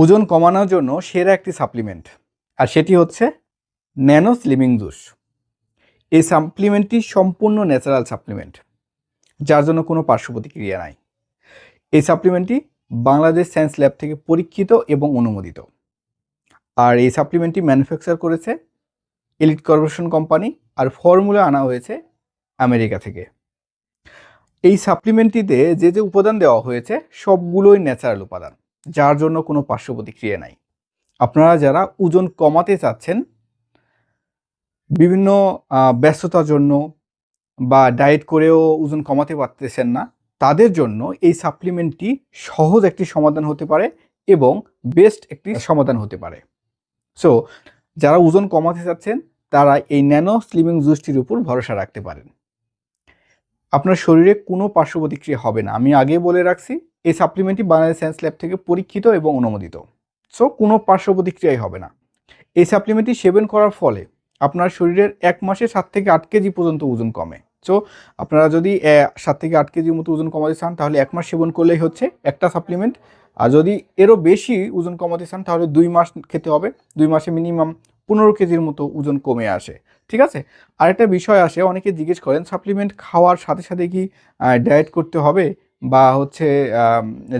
ওজন কমানোর জন্য সেরা একটি সাপ্লিমেন্ট আর সেটি হচ্ছে ন্যানো স্লিমিং জুস। এই সাপ্লিমেন্টটি সম্পূর্ণ ন্যাচারাল সাপ্লিমেন্ট যার জন্য কোনো পার্শ্ব প্রতিক্রিয়া নাই। এই সাপ্লিমেন্টটি বাংলাদেশ সায়েন্স ল্যাব থেকে পরীক্ষিত এবং অনুমোদিত। আর এই সাপ্লিমেন্টটি ম্যানুফ্যাকচার করেছে এলিট কর্পোরেশন কোম্পানি আর ফর্মুলা আনা হয়েছে আমেরিকা থেকে। এই সাপ্লিমেন্টটিতে যে যে উপাদান দেওয়া হয়েছে, সবগুলোই ন্যাচারাল উপাদান। যার জন্য কোনো পার্শ্ব প্রতিক্রিয়া নাই। আপনারা যারা ওজন কমাতে চাচ্ছেন, বিভিন্ন ব্যস্ততার জন্য বা ডায়েট করেও ওজন কমাতে পারতেছেন না, তাদের জন্য এই সাপ্লিমেন্টটি সহজ একটি সমাধান হতে পারে এবং বেস্ট একটি সমাধান হতে পারে। সো, যারা ওজন কমাতে চাচ্ছেন, তারা এই ন্যানো স্লিমিং জুসটির উপর ভরসা রাখতে পারেন। আপনার শরীরে কোনো পার্শ্ব প্রতিক্রিয়া হবে না। আমি আগে বলে রাখছি, এই সাপ্লিমেন্টটি বাংলাদেশ সায়েন্স ল্যাব থেকে পরীক্ষিত এবং অনুমোদিত। সো কোনো পার্শ্ব প্রতিক্রিয়াই হবে না। এই সাপ্লিমেন্টটি সেবন করার ফলে আপনার শরীরের এক মাসে সাত থেকে আট কেজি পর্যন্ত ওজন কমে। সো আপনারা যদি সাত থেকে আট কেজির মতো ওজন কমাতে চান, তাহলে এক মাস সেবন করলেই হচ্ছে একটা সাপ্লিমেন্ট আর যদি এরও বেশি ওজন কমাতে চান, তাহলে দুই মাস খেতে হবে। দুই মাসে মিনিমাম পনেরো কেজির মতো ওজন কমে আসে, ঠিক আছে? আরেকটা বিষয় আসে, অনেকে জিজ্ঞেস করেন সাপ্লিমেন্ট খাওয়ার সাথে সাথে কি ডায়েট করতে হবে? বা হচ্ছে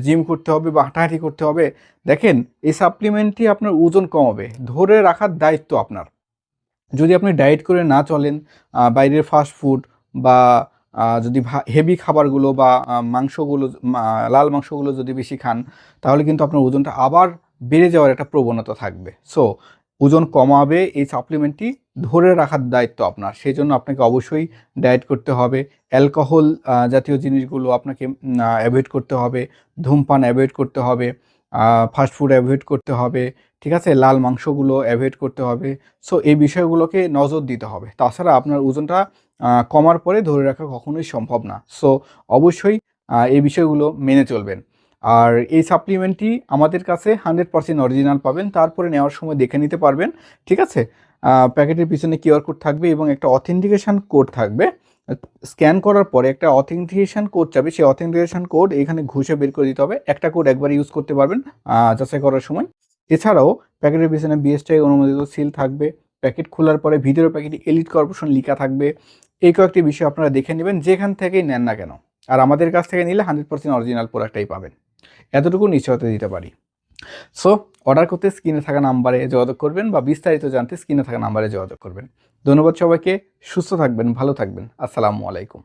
জিম করতে হবে বা হাঁটাহাঁটি করতে হবে? দেখেন, এই সাপ্লিমেন্টটি আপনার ওজন কমাবে। ধরে রাখার দায়িত্ব আপনার। যদি আপনি ডায়েট করে না চলেন বাইরের ফাস্ট ফুড বা যদি হেভি খাবারগুলো বা মাংসগুলো লাল মাংসগুলো যদি বেশি খান, তাহলে কিন্তু আপনার ওজনটা আবার বেড়ে যাওয়ার একটা প্রবণতা থাকবে। সো ওজন কমাবে, এই সাপ্লিমেন্টটি ধরে রাখার দায়িত্ব আপনার। সেই জন্য আপনাকে অবশ্যই ডায়েট করতে হবে। অ্যালকোহল জাতীয় জিনিসগুলো আপনাকে অ্যাভয়েড করতে হবে। ধূমপান অ্যাভয়েড করতে হবে। ফাস্ট ফুড অ্যাভয়েড করতে হবে। ঠিক আছে? লাল মাংসগুলো অ্যাভয়েড করতে হবে। সো এই বিষয়গুলোকে নজর দিতে হবে। তাছাড়া আপনার ওজনটা কমার পরে ধরে রাখা কখনোই সম্ভব না। সো অবশ্যই এই বিষয়গুলো মেনে চলবেন। আর এই সাপ্লিমেন্টটি আমাদের কাছে হান্ড্রেড পার্সেন্ট অরিজিনাল পাবেন। তারপরে নেওয়ার সময় দেখে নিতে পারবেন, ঠিক আছে? প্যাকেটের পিছনে কিউআর কোড থাকবে এবং একটা অথেন্টিকেশন কোড থাকবে। স্ক্যান করার পরে একটা অথেন্টিকেশন কোড চাবে। সেই অথেন্টিকেশন কোড এখানে ঘুষে বের করে দিতে হবে। একটা কোড একবার ইউজ করতে পারবেন যাচাই করার সময়। এছাড়াও প্যাকেটের পিছনে বিএসটাই অনুমোদিত সিল থাকবে। প্যাকেট খোলার পরে ভিতরের প্যাকেটে এলিট কর্পোরেশন লিখা থাকবে। এই কয়েকটি বিষয় আপনারা দেখে নেবেন, যেখান থেকেই নেন না কেন। আর আমাদের কাছ থেকে নিলে হান্ড্রেড পার্সেন্ট অরিজিনাল প্রোডাক্টটাই পাবেন। এতটুকু নিশ্চয়তা দিতে পারি। সো অর্ডার করতে স্ক্রিনে থাকা নাম্বারে যোগাযোগ করবেন বা বিস্তারিত জানতে স্ক্রিনে থাকা নাম্বারে যোগাযোগ করবেন। ধন্যবাদ সবাইকে, সুস্থ থাকবেন, ভালো থাকবেন। আসসালামু আলাইকুম।